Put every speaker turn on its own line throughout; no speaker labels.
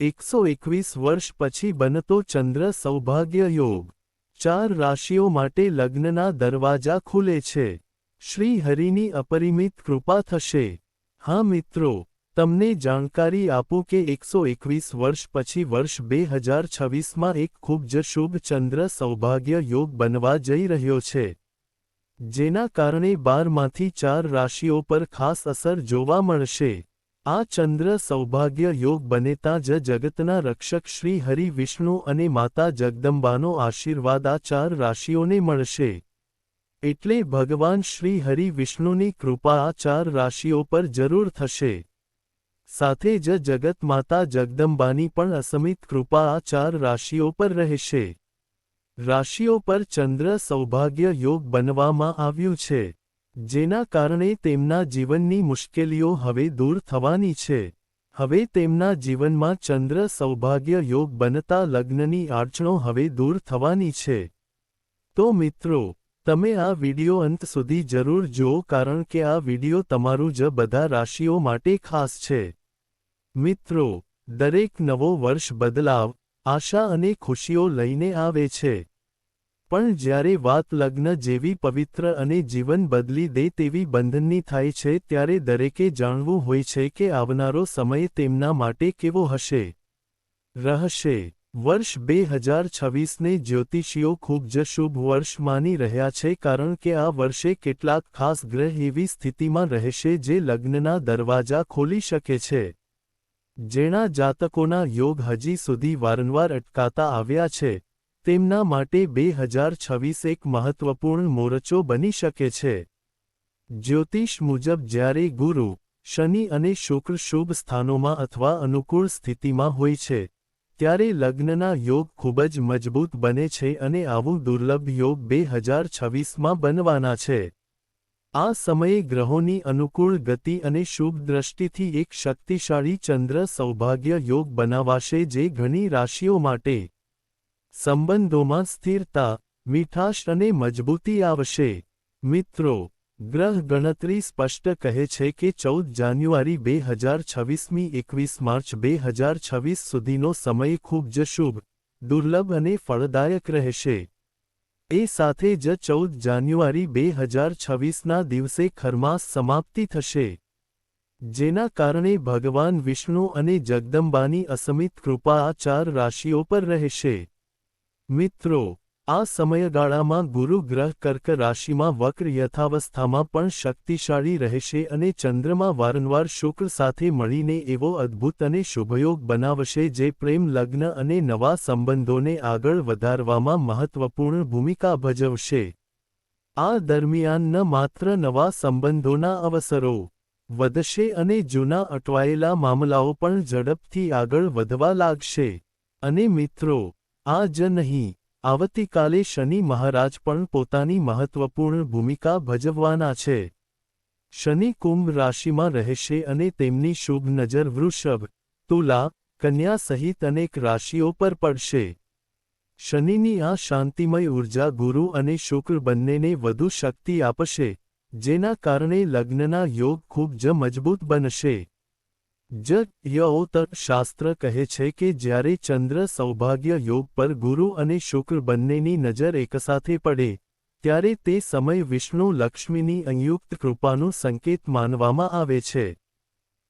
એકસો એકવીસ વર્ષ પછી બનતો ચંદ્ર સૌભાગ્ય યોગ. ચાર રાશિઓ માટે લગ્નના દરવાજા ખુલે છે. શ્રી હરિની અપરિમિત કૃપા થશે. હા મિત્રો, તમને જાણકારી આપું કે એકસો એકવીસ વર્ષ પછી વર્ષ બે હજાર છવ્વીસમાં એક ખૂબ જ શુભ ચંદ્ર સૌભાગ્ય યોગ બનવા જઈ રહ્યો છે. જેના કારણે બારમાંથી ચાર રાશિઓ પર ખાસ અસર જોવા મળશે. આ ચંદ્ર સૌભાગ્ય યોગ બનેતા જ જગતના રક્ષક શ્રી હરિ વિષ્ણુ અને માતા જગદંબાનો આશીર્વાદ આ ચાર રાશિઓને મળશે. એટલે ભગવાન શ્રી હરિ વિષ્ણુની કૃપા આ ચાર રાશિઓ પર જરૂર થશે. સાથે જ જગત માતા જગદંબાની પણ અસમિત કૃપા આ ચાર રાશિઓ પર રહેશે. રાશિઓ પર ચંદ્ર સૌભાગ્ય યોગ બનવામાં આવ્યું છે. જેના કારણે તેમના જીવનની મુશ્કેલીઓ હવે દૂર થવાની છે. હવે તેમના જીવનમાં ચંદ્ર સૌભાગ્ય યોગ બનતા લગ્નની આડચણો હવે દૂર થવાની છે. તો મિત્રો, તમે આ વિડિયો અંત સુધી જરૂર જુઓ કારણ કે આ વિડિયો તમારું જ બધા રાશિઓ માટે ખાસ છે. મિત્રો, દરેક નવો વર્ષ બદલાવ, આશા અને ખુશીઓ લઈને આવે છે. પણ જ્યારે વાત લગ્ન જેવી પવિત્ર અને જીવન બદલી દે તેવી બંધનની થાય છે, ત્યારે દરેકે જાણવું હોય છે કે આવનારો સમય તેમના માટે કેવો હશે. રહશે. વર્ષ બે હજાર છવ્વીસને જ્યોતિષીઓ ખૂબ જ શુભ વર્ષ માની રહ્યા છે કારણ કે આ વર્ષે કેટલાક ખાસ ગ્રહ એવી સ્થિતિમાં રહેશે જે લગ્નના દરવાજા ખોલી શકે છે. જેના જાતકોના યોગ હજી સુધી વારંવાર અટકાતા આવ્યા છે. તેમના માટે બે હજાર છવ્વીસ એક મહત્વપૂર્ણ મોરચો બની શકે છે. જ્યોતિષ મુજબ જ્યારે ગુરુ, શનિ અને શુક્ર શુભ સ્થાનોમાં અથવા અનુકૂળ સ્થિતિમાં હોય છે, ત્યારે લગ્નના યોગ ખૂબ જ મજબૂત બને છે અને આવું દુર્લભ યોગ બે હજાર છવ્વીસમાં બનવાના છે. આ સમયે ગ્રહોની અનુકૂળ ગતિ અને શુભ દ્રષ્ટિથી એક શક્તિશાળી ચંદ્ર સૌભાગ્ય યોગ બનાવાશે જે ઘણી રાશિઓ માટે સંબંધોમાં સ્થિરતા, મીઠાશ અને મજબૂતી આવશે. મિત્રો, ગ્રહ ગણતરી સ્પષ્ટ કહે છે કે ચૌદ જાન્યુઆરી બે હજાર છવ્વીસમી એકવીસ માર્ચ બે હજાર છવ્વીસ સુધીનો સમય ખૂબ જ શુભ, દુર્લભ અને ફળદાયક રહેશે. એ સાથે જ ચૌદ જાન્યુઆરી બે હજાર છવ્વીસના દિવસે ખરમાસ સમાપ્તિ થશે. જેના કારણે ભગવાન વિષ્ણુ અને જગદંબાની અસમિત કૃપા આ ચાર રાશિઓ પર રહેશે. મિત્રો, આ સમયગાળામાં ગુરુ ગ્રહ કર્ક રાશિમાં વક્ર યથાવસ્થામાં પણ શક્તિશાળી રહેશે અને ચંદ્રમાં વારંવાર શુક્ર સાથે મળીને એવો અદ્ભુત અને શુભયોગ બનાવશે જે પ્રેમ, લગ્ન અને નવા સંબંધોને આગળ વધારવામાં મહત્વપૂર્ણ ભૂમિકા ભજવશે. આ દરમિયાન ન માત્ર નવા સંબંધોના અવસરો વધશે અને જૂના અટવાયેલા મામલાઓ પણ ઝડપથી આગળ વધવા લાગશે. અને મિત્રો આ જ નહીં, આવતીકાલે શનિ મહારાજ પણ પોતાની મહત્વપૂર્ણ ભૂમિકા ભજવવાના છે. શનિ કુંભ રાશિમાં રહેશે અને તેમની શુભ નજર વૃષભ, તુલા, કન્યા સહિત અનેક રાશિઓ પર પડશે. શનિની આ શાંતિમય ઊર્જા ગુરુ અને શુક્ર બંનેને વધુ શક્તિ આપશે, જેના કારણે લગ્નના યોગ ખૂબ જ મજબૂત બનશે. જ શાસ્ત્ર કહે છે કે જ્યારે ચંદ્ર સૌભાગ્ય યોગ પર ગુરુ અને શુક્ર બંનેની નજર એકસાથે પડે, ત્યારે તે સમય વિષ્ણુ લક્ષ્મીની સંયુક્ત કૃપાનું સંકેત માનવામાં આવે છે.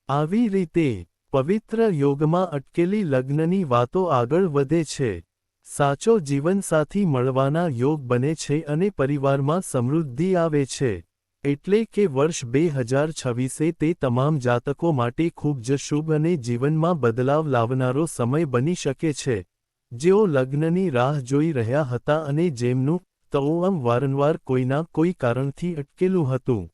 આવી રીતે, પવિત્ર યોગમાં અટકેલી લગ્નની વાતો આગળ વધે છે, સાચો જીવનસાથી મળવાના યોગ બને છે અને પરિવારમાં સમૃદ્ધિ આવે છે. એટલે કે વર્ષ બે હજાર છવ્વીસે તે તમામ જાતકો માટે ખૂબ જ શુભ અને જીવનમાં બદલાવ લાવનારો સમય બની શકે છે. જેઓ લગ્નની રાહ જોઈ રહ્યા હતા અને જેમનું તઓમ વારંવાર કોઈના કોઈ કારણથી અટકેલું હતું.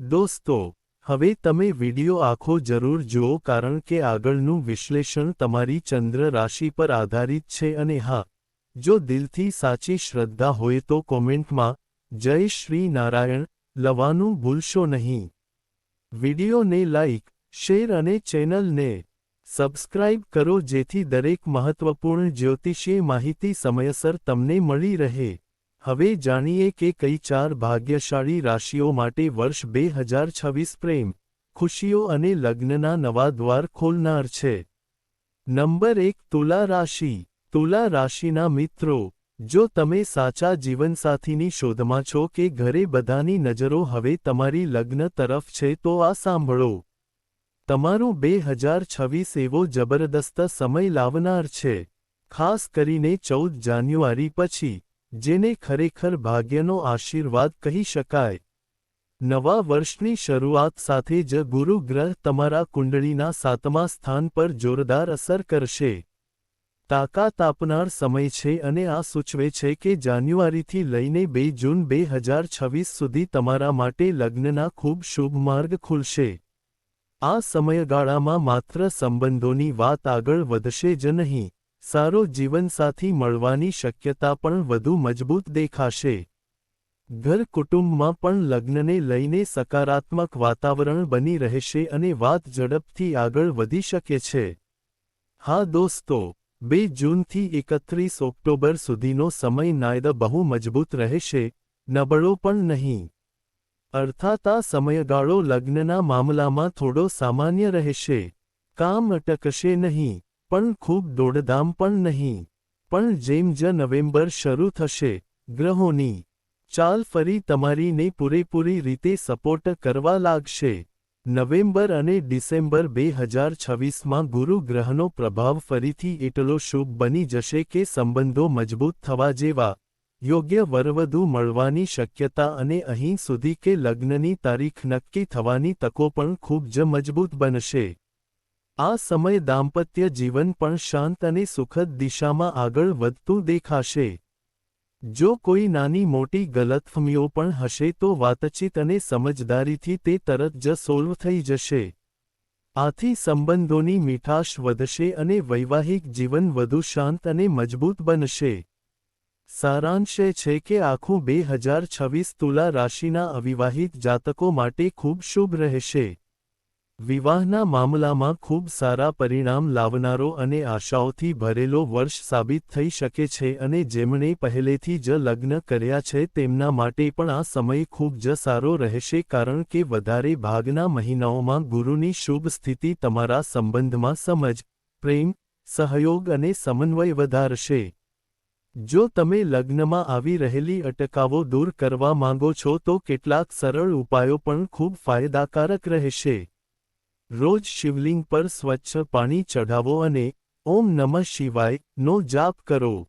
દોસ્તો, હવે તમે વિડિયો આખો જરૂર જુઓ કારણ કે આગળનું વિશ્લેષણ તમારી ચંદ્ર રાશિ પર આધારિત છે અને હા, જો દિલથી સાચી શ્રદ્ધા હોય તો કોમેન્ટમાં, જય શ્રી નારાયણ લવાનું ભૂલશો નહીં. વિડિયોને લાઇક શેર અને ચેનલને સબસ્ક્રાઇબ કરો જેથી દરેક મહત્વપૂર્ણ જ્યોતિષીય માહિતી સમયસર તમને મળી રહે. હવે જાણીએ કે કઈ ચાર ભાગ્યશાળી રાશિઓ માટે વર્ષ બે હજાર છવ્વીસ પ્રેમ, ખુશીઓ અને લગ્નના નવા દ્વાર ખોલનાર છે. નંબર એક તુલા રાશિ. તુલા રાશિના મિત્રો જો તમે સાચા જીવનસાથીની શોધમાં છો કે ઘરે બધાની નજરો હવે તમારી લગ્ન તરફ છે તો આ સાંભળો. તમારું બે હજાર છવ્વીસ એવો જબરદસ્ત સમય લાવનાર છે. ખાસ કરીને ચૌદ જાન્યુઆરી પછી, જેને ખરેખર ભાગ્યનો આશીર્વાદ કહી શકાય. નવા વર્ષની શરૂઆત સાથે જ ગુરુ ગ્રહ તમારા કુંડળીના સાતમા સ્થાન પર જોરદાર અસર કરશે. તાકાત આપનાર સમય છે અને આ સૂચવે છે કે જાન્યુઆરીથી લઈને બે જૂન બે હજાર છવ્વીસ સુધી તમારા માટે લગ્નના ખૂબ શુભ માર્ગ ખુલશે. આ સમયગાળામાં માત્ર સંબંધોની વાત આગળ વધશે જ નહીં, સારો જીવનસાથી મળવાની શક્યતા પણ વધુ મજબૂત દેખાશે. ઘર કુટુંબમાં પણ લગ્નને લઈને સકારાત્મક વાતાવરણ બની રહેશે અને વાત ઝડપથી આગળ વધી શકે છે. હા દોસ્તો બે જૂનથી એકત્રીસ ઓક્ટોબર સુધીનો સમય નાયદ બહુ મજબૂત રહેશે, નબળો પણ નહીં. અર્થાત આ સમયગાળો લગ્નના મામલામાં થોડો સામાન્ય રહેશે. કામ અટકશે નહીં, પણ ખૂબ દોડધામ પણ નહીં. પણ જેમ જ નવેમ્બર શરૂ થશે, ગ્રહોની ચાલ ફરી તમારીને પૂરેપૂરી રીતે સપોર્ટ કરવા લાગશે. નવેમ્બર અને ડિસેમ્બર બે હજાર છવ્વીસમાં ગુરુ ગ્રહનો પ્રભાવ ફરીથી એટલો શુભ બની જશે કે સંબંધો મજબૂત થવા જેવા યોગ્ય વરવધુ મળવાની શક્યતા અને અહીં સુધી કે લગ્નની તારીખ નક્કી થવાની તકો પણ ખૂબ જ મજબૂત બનશે. આ સમય દાંપત્ય જીવન પણ શાંત અને સુખદ દિશામાં આગળ વધતું દેખાશે. જો કોઈ નાની મોટી ગલતફમીઓ પણ હશે તો વાતચીત અને સમજદારીથી તે તરત જ સોલ્વ થઈ જશે. આથી સંબંધોની મીઠાશ વધશે અને વૈવાહિક જીવન વધુ શાંત અને મજબૂત બનશે. સારાંશ એ છે કે આખું બે હજાર છવ્વીસ તુલા રાશિના અવિવાહિત જાતકો માટે ખૂબ શુભ રહેશે. વિવાહના મામલામાં ખૂબ સારા પરિણામ લાવનારો અને આશાઓથી ભરેલો વર્ષ સાબિત થઈ શકે છે અને જેમણે પહેલેથી જ લગ્ન કર્યા છે તેમના માટે પણ આ સમય ખૂબ જ સારો રહેશે કારણ કે વધારે ભાગના મહિનાઓમાં ગુરુની શુભ સ્થિતિ તમારા સંબંધમાં સમજ, પ્રેમ, સહયોગ અને સમન્વય વધારશે. જો તમે લગ્નમાં આવી રહેલી અટકાવો દૂર કરવા માંગો છો તો કેટલાક સરળ ઉપાયો પણ ખૂબ ફાયદાકારક રહેશે. રોજ શિવલિંગ પર સ્વચ્છ પાણી ચઢાવો અને ઓમ નમઃ શિવાય નો જાપ કરો.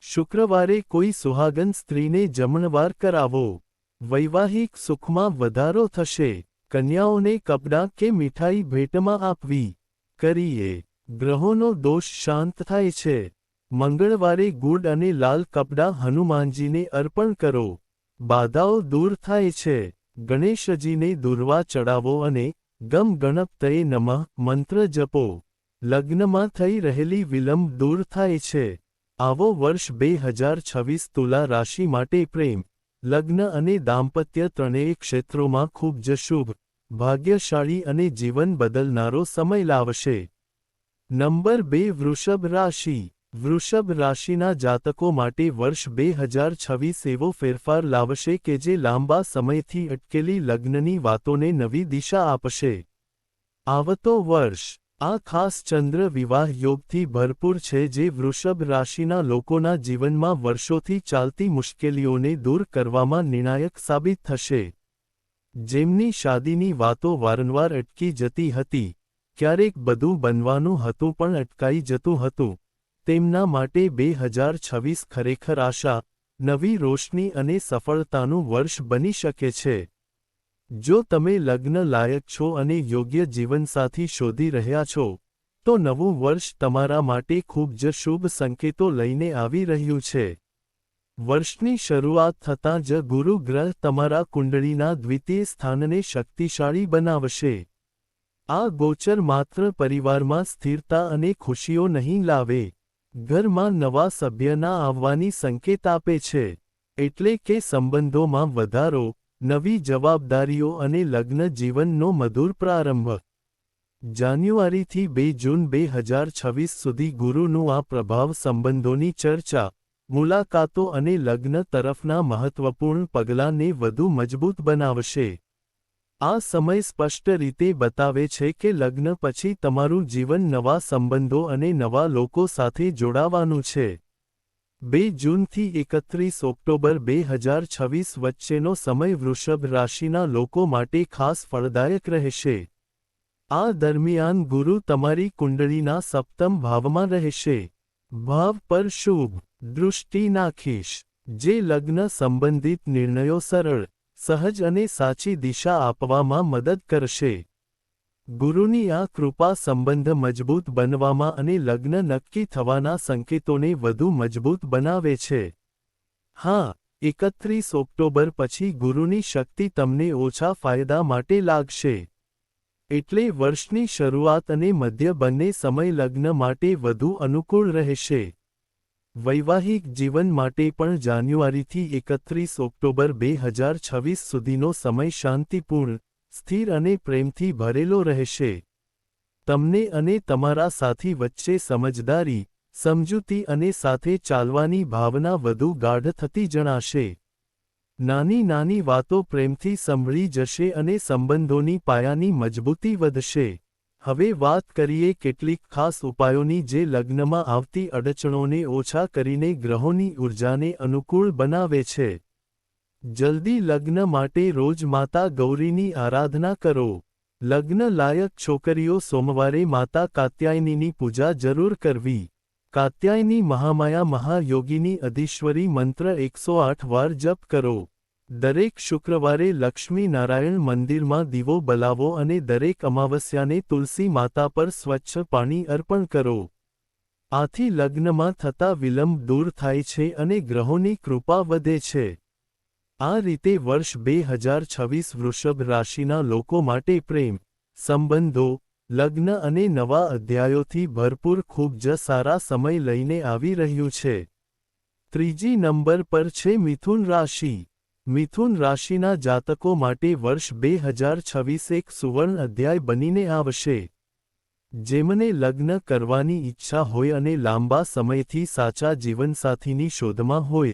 શુક્રવારે કોઈ સુહાગન સ્ત્રીને જમણવાર કરાવો. વૈવાહિક સુખમાં વધારો થશે. કન્યાઓને કપડાં કે મીઠાઈ ભેટમાં આપવી. કરીએ. ગ્રહોનો દોષ શાંત થાય છે. મંગળવારે ગુડ અને લાલ કપડાં હનુમાનજીને અર્પણ કરો. બાધાઓ દૂર થાય છે. ગણેશજીને દુર્વા ચડાવો અને ગમ ગણપતય નમઃ, મંત્ર જપો. લગ્નમાં થઈ રહેલી વિલંબ દૂર થાય છે. આવો વર્ષ બે હજાર છવ્વીસ તુલા રાશિ માટે પ્રેમ. લગ્ન અને દાંપત્ય ત્રણેય ક્ષેત્રોમાં ખૂબ જ શુભ, ભાગ્યશાળી અને જીવન બદલનારો સમય લાવશે. નંબર બે વૃષભ રાશિ. વૃષભ રાશિના જાતકો માટે વર્ષ બે હજાર છવ્વીસ એવો ફેરફાર લાવશે કે જે લાંબા સમયથી અટકેલી લગ્નની વાતોને નવી દિશા આપશે. આવતો વર્ષ, આ ખાસ ચંદ્ર વિવાહ યોગથી ભરપૂર છે જે વૃષભ રાશિના લોકોના જીવનમાં વર્ષોથી ચાલતી મુશ્કેલીઓને દૂર કરવામાં નિર્ણાયક સાબિત થશે. જેમની શાદીની વાતો વારંવાર અટકી જતી હતી, ક્યારેક બધું બનવાનું હતું પણ અટકાઈ જતું હતું. તેમના માટે બે હજાર છવ્વીસ ખરેખર આશા, નવી રોશની અને સફળતાનું વર્ષ બની શકે છે. જો તમે લગ્ન લાયક છો અને યોગ્ય જીવનસાથી શોધી રહ્યા છો, તો નવું વર્ષ તમારા માટે ખૂબ જ શુભ સંકેતો લઈને આવી રહ્યું છે. વર્ષની શરૂઆત થતાં જ ગુરુ ગ્રહ તમારા કુંડળીના દ્વિતીય સ્થાનને શક્તિશાળી બનાવશે. આ ગોચર માત્ર પરિવારમાં સ્થિરતા અને ખુશીઓ નહીં લાવે ઘરમાં નવા સભ્યના આવવાની સંકેત આપે છે, એટલે કે સંબંધોમાં વધારો, નવી જવાબદારીઓ અને લગ્ન જીવનનો મધુર પ્રારંભ. જાન્યુઆરીથી બે જૂન બે હજાર છવ્વીસ સુધી ગુરુનું આ પ્રભાવ સંબંધોની ચર્ચા, મુલાકાતો અને લગ્ન તરફના મહત્વપૂર્ણ પગલાંને વધુ મજબૂત બનાવશે. આ સમય સ્પષ્ટ રીતે બતાવે છે કે લગ્ન પછી તમારું જીવન નવા સંબંધો અને નવા લોકો સાથે જોડાવાનું છે. બે જૂનથી એકત્રીસ ઓક્ટોબર બે હજાર છવ્વીસ વચ્ચેનો સમય વૃષભ રાશિના લોકો માટે ખાસ ફળદાયક રહેશે. આ દરમિયાન ગુરુ તમારી કુંડળીના સપ્તમ ભાવમાં રહેશે. ભાવ પર શુભ દૃષ્ટિ નાખીશ. જે લગ્ન સંબંધિત નિર્ણયો સરળ સહજ અને સાચી દિશા આપવામાં મદદ કરશે. ગુરુની આ કૃપા સંબંધ મજબૂત બનવામાં અને લગ્ન નક્કી થવાના સંકેતોને વધુ મજબૂત બનાવે છે. હા, એકત્રીસ ઓક્ટોબર પછી ગુરુની શક્તિ તમને ઓછા ફાયદા માટે લાગશે. એટલે વર્ષની શરૂઆત અને મધ્ય બંને સમય લગ્ન માટે વધુ અનુકૂળ રહેશે. વૈવાહિક જીવન માટે પણ જાન્યુઆરીથી એકત્રીસ ઓક્ટોબર બે હજાર છવ્વીસ સુધીનો સમય શાંતિપૂર્ણ, સ્થિર અને પ્રેમથી ભરેલો રહેશે. તમને અને તમારા સાથી વચ્ચે સમજદારી, સમજૂતી અને સાથે ચાલવાની ભાવના વધુ ગાઢ થતી જણાશે. નાની નાની વાતો પ્રેમથી સંભળી જશે અને સંબંધોની પાયાની મજબૂતી વધશે. હવે વાત કરીએ કેટલીક ખાસ ઉપાયોની જે લગ્નમાં આવતી અડચણોને ઓછા કરીને ગ્રહોની ઊર્જાને અનુકૂળ બનાવે છે. જલ્દી લગ્ન માટે રોજ માતા ગૌરીની આરાધના કરો. લગ્ન લાયક છોકરીઓ સોમવારે માતા કાત્યાયનીની પૂજા જરૂર કરવી. કાત્યાયની મહામાયા મહાયોગીની અધીશ્વરી મંત્ર એકસો આઠ વાર જપ કરો. દરેક શુક્રવારે લક્ષ્મી નારાયણ મંદિરમાં દીવો બલાવો અને દરેક અમાવસ્યાને તુલસી માતા પર સ્વચ્છ પાણી અર્પણ કરો. આથી લગ્નમાં થતા વિલંબ દૂર થાય છે અને ગ્રહોની કૃપા વધે છે. આ રીતે વર્ષ બે હજાર છવ્વીસ વૃષભ રાશિના લોકો માટે પ્રેમ, સંબંધો, લગ્ન અને નવા અધ્યાયોથી ભરપૂર ખૂબ જ સારા સમય લઈને આવી રહ્યું છે. ત્રીજી નંબર પર છે મિથુન રાશિ. મિથુન રાશિના જાતકો માટે વર્ષ બે હજાર છવ્વીસ એક સુવર્ણ અધ્યાય બનીને આવશે. જેમને લગ્ન કરવાની ઈચ્છા હોય અને લાંબા સમયથી સાચા જીવનસાથીની શોધમાં હોય,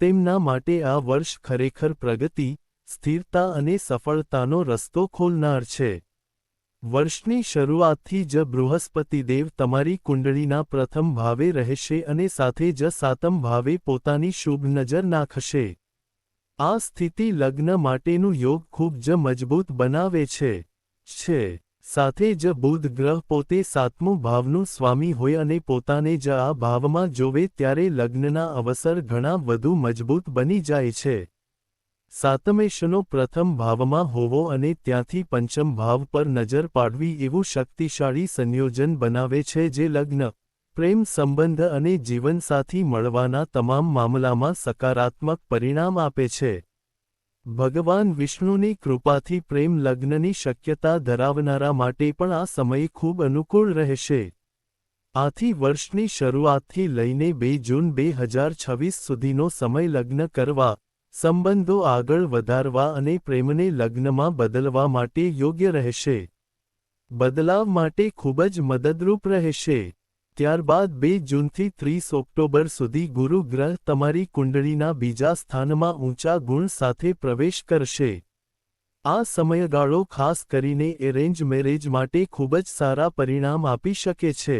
તેમના માટે આ વર્ષ ખરેખર પ્રગતિ, સ્થિરતા અને સફળતાનો રસ્તો ખોલનાર છે. વર્ષની શરૂઆતથી જ બૃહસ્પતિદેવ તમારી કુંડળીના પ્રથમ ભાવે રહેશે અને સાથે જ સાતમ ભાવે પોતાની શુભ નજર નાખશે. આ સ્થિતિ લગ્ન માટેનું યોગ ખૂબ જ મજબૂત બનાવે છે છે. સાથે જ બુધ ગ્રહ પોતે સાતમું ભાવનું સ્વામી હોય અને પોતાને જ આ ભાવમાં જોવે ત્યારે લગ્નના અવસર ઘણા વધુ મજબૂત બની જાય છે. સાતમેશનો પ્રથમ ભાવમાં હોવો અને ત્યાંથી પંચમ ભાવ પર નજર પાડવી એવું શક્તિશાળી સંયોજન બનાવે છે જે લગ્ન પ્રેમ સંબંધ અને જીવનસાથી મળવાના તમામ મામલામાં સકારાત્મક પરિણામ આપે છે. ભગવાન વિષ્ણુની કૃપાથી પ્રેમ લગ્નની શક્યતા ધરાવનારા માટે પણ આ સમય ખૂબ અનુકૂળ રહેશે. આથી વર્ષની શરૂઆતથી લઈને બે જૂન બે હજાર છવ્વીસ સુધીનો સમય લગ્ન કરવા, સંબંધો આગળ વધારવા અને પ્રેમને લગ્નમાં બદલવા માટે યોગ્ય રહેશે. બદલાવ માટે ખૂબ જ મદદરૂપ રહેશે. ત્યારબાદ બે જૂનથી ત્રીસ ઓક્ટોબર સુધી ગુરુ ગ્રહ તમારી કુંડળીના બીજા સ્થાનમાં ઊંચા ગુણ સાથે પ્રવેશ કરશે. આ સમયગાળો ખાસ કરીને એરેન્જ મેરેજ માટે ખૂબ જ સારા પરિણામ આપી શકે છે.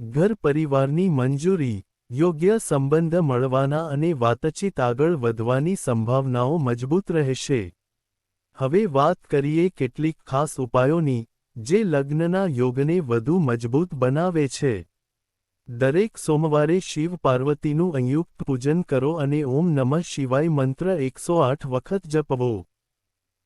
ઘર પરિવારની મંજૂરી, યોગ્ય સંબંધ મળવાના અને વાતચીત આગળ વધવાની સંભાવનાઓ મજબૂત રહેશે. હવે વાત કરીએ કેટલીક ખાસ ઉપાયોની. જે લગ્નના યોગને વધુ મજબૂત બનાવે છે. દરેક સોમવારે શિવ પાર્વતીનું સંયુક્ત પૂજન કરો અને ઓમ નમઃ શિવાય મંત્ર એકસો આઠ વખત જપવો.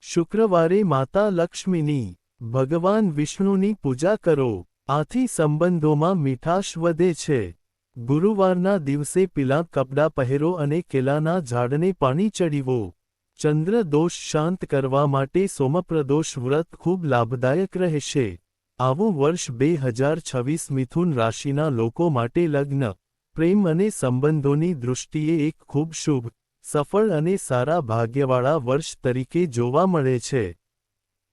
શુક્રવારે માતા લક્ષ્મીની, ભગવાન વિષ્ણુની પૂજા કરો. આથી સંબંધોમાં મીઠાશ વધે છે. ગુરુવારના દિવસે પીલા કપડાં પહેરો અને કેલાના ઝાડને પાણી ચડીવો ચંદ્ર દોષ શાંત કરવા માટે સોમપ્રદોષ વ્રત ખૂબ લાભદાયક રહેશે. આવું વર્ષ બે હજાર છવ્વીસ મિથુન રાશિના લોકો માટે લગ્ન, પ્રેમ અને સંબંધોની દૃષ્ટિએ એક ખૂબ શુભ, સફળ અને સારા ભાગ્યવાળા વર્ષ તરીકે જોવા મળે છે.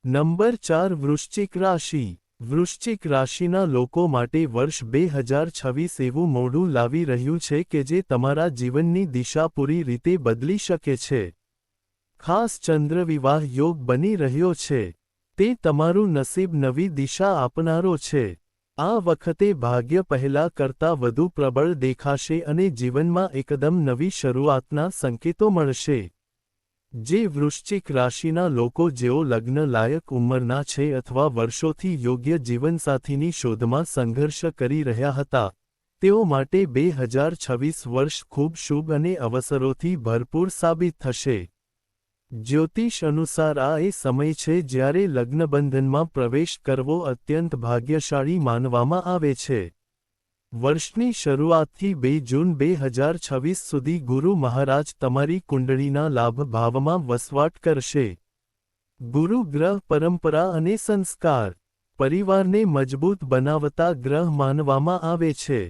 નંબર ચાર વૃશ્ચિક રાશિ. વૃશ્ચિક રાશિના લોકો માટે વર્ષ બે હજાર છવ્વીસ એવું મોઢું લાવી રહ્યું છે કે જે તમારા જીવનની દિશા પૂરી રીતે બદલી શકે છે. ખાસ ચંદ્ર વિવાહ યોગ બની રહ્યો છે. તે તમારું નસીબ નવી દિશા આપનારો છે. આ વખતે ભાગ્ય પહેલા કરતાં વધુ પ્રબળ દેખાશે અને જીવનમાં એકદમ નવી શરૂઆતના સંકેતો મળશે. જે વૃશ્ચિક રાશિના લોકો જેઓ લગ્ન લાયક ઉંમરના છે અથવા વર્ષોથી યોગ્ય જીવનસાથીની શોધમાં સંઘર્ષ કરી રહ્યા હતા, તેઓ માટે બે હજાર છવ્વીસ વર્ષ ખૂબ શુભ અને અવસરોથી ભરપૂર સાબિત થશે. જ્યોતિષ અનુસાર આ એ સમય છે જ્યારે લગ્નબંધનમાં પ્રવેશ કરવો અત્યંત ભાગ્યશાળી માનવામાં આવે છે. વર્ષની શરૂઆતથી બે જૂન બે હજાર છવ્વીસ સુધી ગુરુ મહારાજ તમારી કુંડળીના લાભ ભાવમાં વસવાટ કરશે. ગુરુ ગ્રહ પરંપરા અને સંસ્કાર પરિવારને મજબૂત બનાવતા ગ્રહ માનવામાં આવે છે.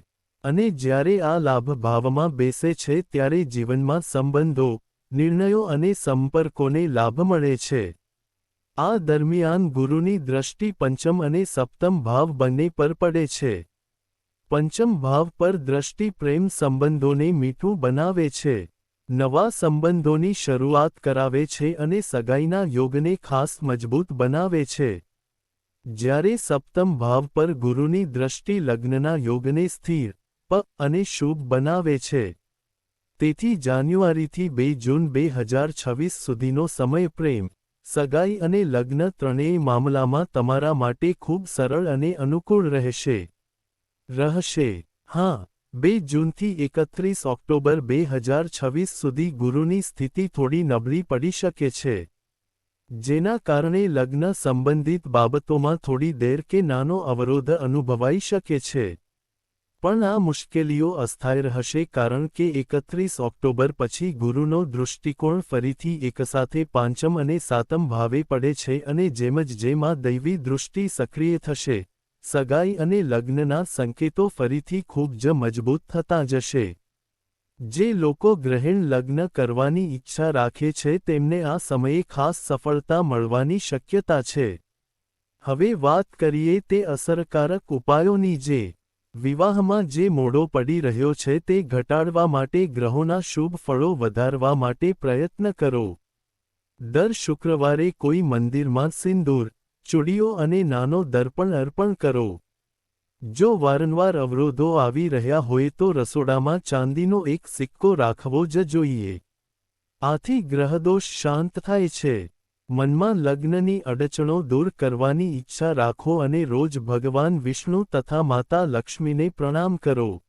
અને જ્યારે આ લાભ ભાવમાં બેસે છે ત્યારે જીવનમાં સંબંધો નિર્ણયો અને સંપર્કોને લાભ મળે છે. આ દરમિયાન ગુરુની દ્રષ્ટિ પંચમ અને સપ્તમ ભાવ બંને પર પડે છે. પંચમ ભાવ પર દ્રષ્ટિ પ્રેમ સંબંધોને મીઠું બનાવે છે. નવા સંબંધોની શરૂઆત કરાવે છે અને સગાઈના યોગને ખાસ મજબૂત બનાવે છે. જ્યારે સપ્તમ ભાવ પર ગુરુની દ્રષ્ટિ લગ્નના યોગને સ્થિર, પ અને શુભ બનાવે છે. તેથી જાન્યુઆરીથી બે જૂન બે હજાર છવ્વીસ સુધીનો સમય પ્રેમ, સગાઈ અને લગ્ન ત્રણેય મામલામાં તમારા માટે ખૂબ સરળ અને અનુકૂળ રહેશે. રહશે. હા, બે જૂનથી એકત્રીસ ઓક્ટોબર બે હજાર છવ્વીસ સુધી ગુરુની સ્થિતિ થોડી નબળી પડી શકે છે. જેના કારણે લગ્ન સંબંધિત બાબતોમાં થોડી દેર કે નાનો અવરોધ અનુભવાઈ શકે છે. પણ આ મુશ્કેલીઓ અસ્થાયી રહેશે કારણ કે એકત્રીસ ઓક્ટોબર પછી ગુરુનો દૃષ્ટિકોણ ફરીથી એકસાથે પાંચમ અને સાતમ ભાવે પડે છે અને જેમ જ જેમાં દૈવી દૃષ્ટિ સક્રિય થશે, સગાઈ અને લગ્નના સંકેતો ફરીથી ખૂબ જ મજબૂત થતા જશે. જે લોકો ગ્રહણ લગ્ન કરવાની ઈચ્છા રાખે છે તેમને આ સમયે ખાસ સફળતા મળવાની શક્યતા છે. હવે વાત કરીએ તે અસરકારક ઉપાયોની જે વિવાહમાં જે મોડો પડી રહ્યો છે તે ઘટાડવા માટે ગ્રહોના શુભ ફળો વધારવા માટે પ્રયત્ન કરો. દર શુક્રવારે કોઈ મંદિરમાં સિંદૂર, ચૂડીઓ અને નાનો દર્પણ અર્પણ કરો. જો વારંવાર અવરોધો આવી રહ્યા હોય તો રસોડામાં ચાંદીનો એક સિક્કો રાખવો જ જોઈએ. આથી ગ્રહદોષ શાંત થાય છે. મનમાં લગ્નની અડચણો દૂર કરવાની ઈચ્છા રાખો અને રોજ ભગવાન વિષ્ણુ તથા માતા લક્ષ્મીને પ્રણામ કરો.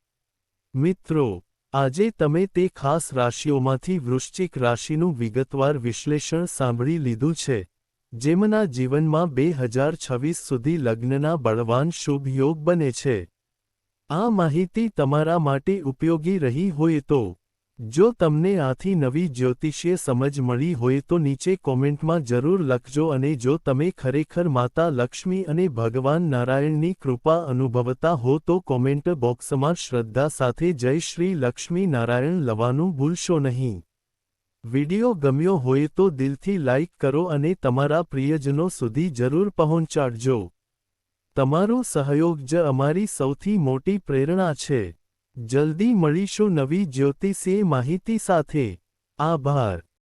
મિત્રો, આજે તમે તે ખાસ રાશિઓમાંથી વૃશ્ચિક રાશિનું વિગતવાર વિશ્લેષણ સાંભળી લીધું છે, જેમના જીવનમાં બે હજાર છવ્વીસ સુધી લગ્નના બળવાન શુભ યોગ બને છે. આ માહિતી તમારા માટે ઉપયોગી રહી હોય તો જો તમને આથી નવી જ્યોતિષીય સમજ મળી હોય તો નીચે કોમેન્ટમાં જરૂર લખજો અને જો તમે ખરેખર માતા લક્ષ્મી અને ભગવાન નારાયણની કૃપા અનુભવતા હો તો કોમેન્ટ બોક્સમાં શ્રદ્ધા સાથે જય શ્રી લક્ષ્મી નારાયણ લવાનું ભૂલશો નહીં. વિડિયો ગમ્યો હોય તો દિલથી લાઇક કરો અને તમારા પ્રિયજનો સુધી જરૂર પહોંચાડજો. તમારો સહયોગ જ અમારી સૌથી મોટી પ્રેરણા છે. જલ્દી મળીશું નવી જ્યોતિષીય માહિતી સાથે. આભાર.